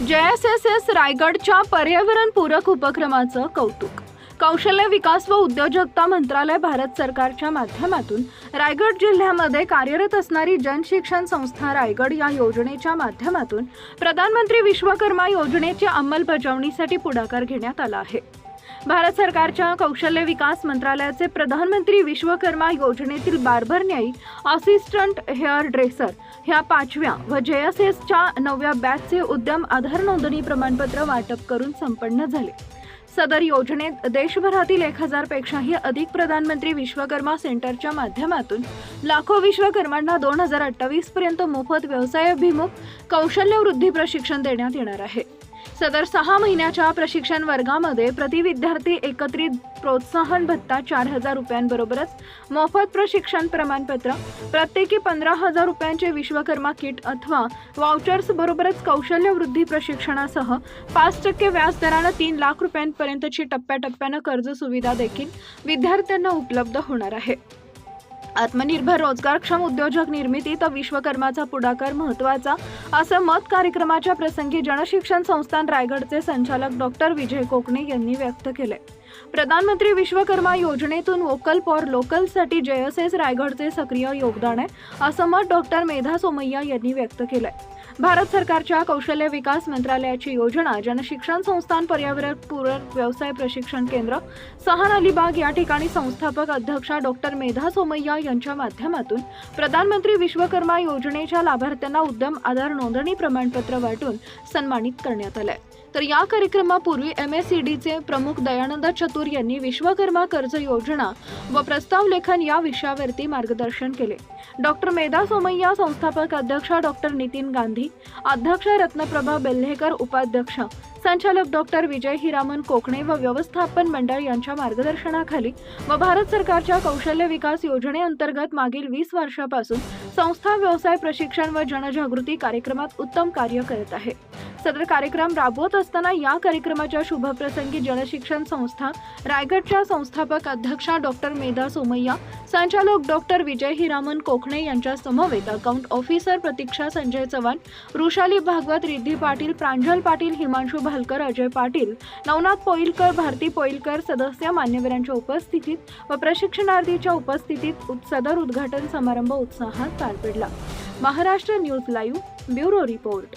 S S रायगडच्या पर्यावरणपूरक उपक्रमाचं कौतुक. कौशल्य विकास व उद्योजकता मंत्रालय भारत सरकारच्या माध्यमातून रायगड जिल्ह्यामध्ये कार्यरत असणारी जनशिक्षण संस्था रायगड या योजनेच्या माध्यमातून प्रधानमंत्री विश्वकर्मा योजनेची अंमलबजावणीसाठी पुढाकार घेण्यात आला आहे. भारत सरकारच्या कौशल्य विकास मंत्रालयाचे प्रधानमंत्री विश्वकर्मा योजनेतील बार्बर न्यायी असिस्टंट हेअर ड्रेसर ह्या पाचव्या व जे एस एसच्या नवव्या बॅचचे उद्यम आधार नोंदणी प्रमाणपत्र वाटप करून संपन्न झाले. सदर योजनेत देशभरातील एक हजारपेक्षाही अधिक प्रधानमंत्री विश्वकर्मा सेंटरच्या माध्यमातून लाखो विश्वकर्मांना दोन हजार अठ्ठावीसपर्यंत मोफत व्यवसायाभिमुख कौशल्य वृद्धी प्रशिक्षण देण्यात येणार आहे. सदर सहा महिन्याच्या प्रशिक्षण वर्गामध्ये प्रति विद्यार्थी एकत्रित प्रोत्साहन भत्ता चार हजार रुपयांबरोबरच मोफत प्रशिक्षण प्रमाणपत्र प्रत्येकी पंधरा हजार रुपयांचे विश्वकर्मा किट अथवा वाउचर्स बरोबरच कौशल्य वृद्धी प्रशिक्षणासह पाच टक्के व्याजदरानं तीन लाख रुपयांपर्यंतची टप्प्याटप्प्यानं कर्ज सुविधा देखील विद्यार्थ्यांना उपलब्ध होणार आहे. आत्मनिर्भर रोजगारक्षम उद्योजक निर्मितीत विश्वकर्माचा पुढाकार महत्त्वाचा असं मत कार्यक्रमाच्या प्रसंगी जनशिक्षण संस्थान रायगडचे संचालक डॉक्टर विजय कोकणे यांनी व्यक्त केले प्रधानमंत्री विश्वकर्मा योजनेतून वोकल फॉर लोकलसाठी जेएसएस रायगडचे सक्रिय योगदान आहे असं मत डॉक्टर मेधा सोमय्या यांनी व्यक्त केलंय. भारत सरकारच्या कौशल्य विकास मंत्रालयाची योजना जनशिक्षण संस्थान पर्यावरणपूरक व्यवसाय प्रशिक्षण केंद्र सहान अलिबाग या ठिकाणी संस्थापक अध्यक्षा डॉक्टर मेधा सोमय्या यांच्या माध्यमातून प्रधानमंत्री विश्वकर्मा योजनेच्या लाभार्थ्यांना उद्यम आधार नोंदणी प्रमाणपत्र वाटून सन्मानित करण्यात आलं तर या कार्यक्रमापूर्वी एम एस सी डीचे प्रमुख दयानंद चतुर यांनी विश्वकर्मा कर्ज योजना व प्रस्ताव लेखन या विषयावरती मार्गदर्शन केले. डॉक्टर मेधा सोमय्या संस्थापक अध्यक्ष डॉक्टर नितीन गांधी अध्यक्ष रत्नप्रभा बेल्हेकर उपाध्यक्ष संचालक डॉक्टर विजय हिरामन कोकणे व व्यवस्थापन मंडळ यांच्या मार्गदर्शनाखाली व भारत सरकारच्या कौशल्य विकास योजनेअंतर्गत मागील वीस वर्षापासून संस्था व्यवसाय प्रशिक्षण व जनजागृती कार्यक्रमात उत्तम कार्य करत आहे. सदर कार्यक्रम राबवत असताना या कार्यक्रमाच्या शुभप्रसंगी जनशिक्षण संस्था रायगडच्या संस्थापक अध्यक्षा डॉक्टर मेधा सोमय्या संचालक डॉक्टर विजय हिरामन कोकणे यांच्या समवेत अकाउंट ऑफिसर प्रतीक्षा संजय चव्हाण वृषाली भागवत रिद्धी पाटील प्रांजल पाटील हिमांशू भालकर अजय पाटील नवनाथ पोईलकर भारती पोईलकर सदस्य मान्यवरांच्या उपस्थितीत व प्रशिक्षणार्थीच्या उपस्थितीत सदर उद्घाटन समारंभ उत्साहात पार पडला. Maharashtra news live bureau report.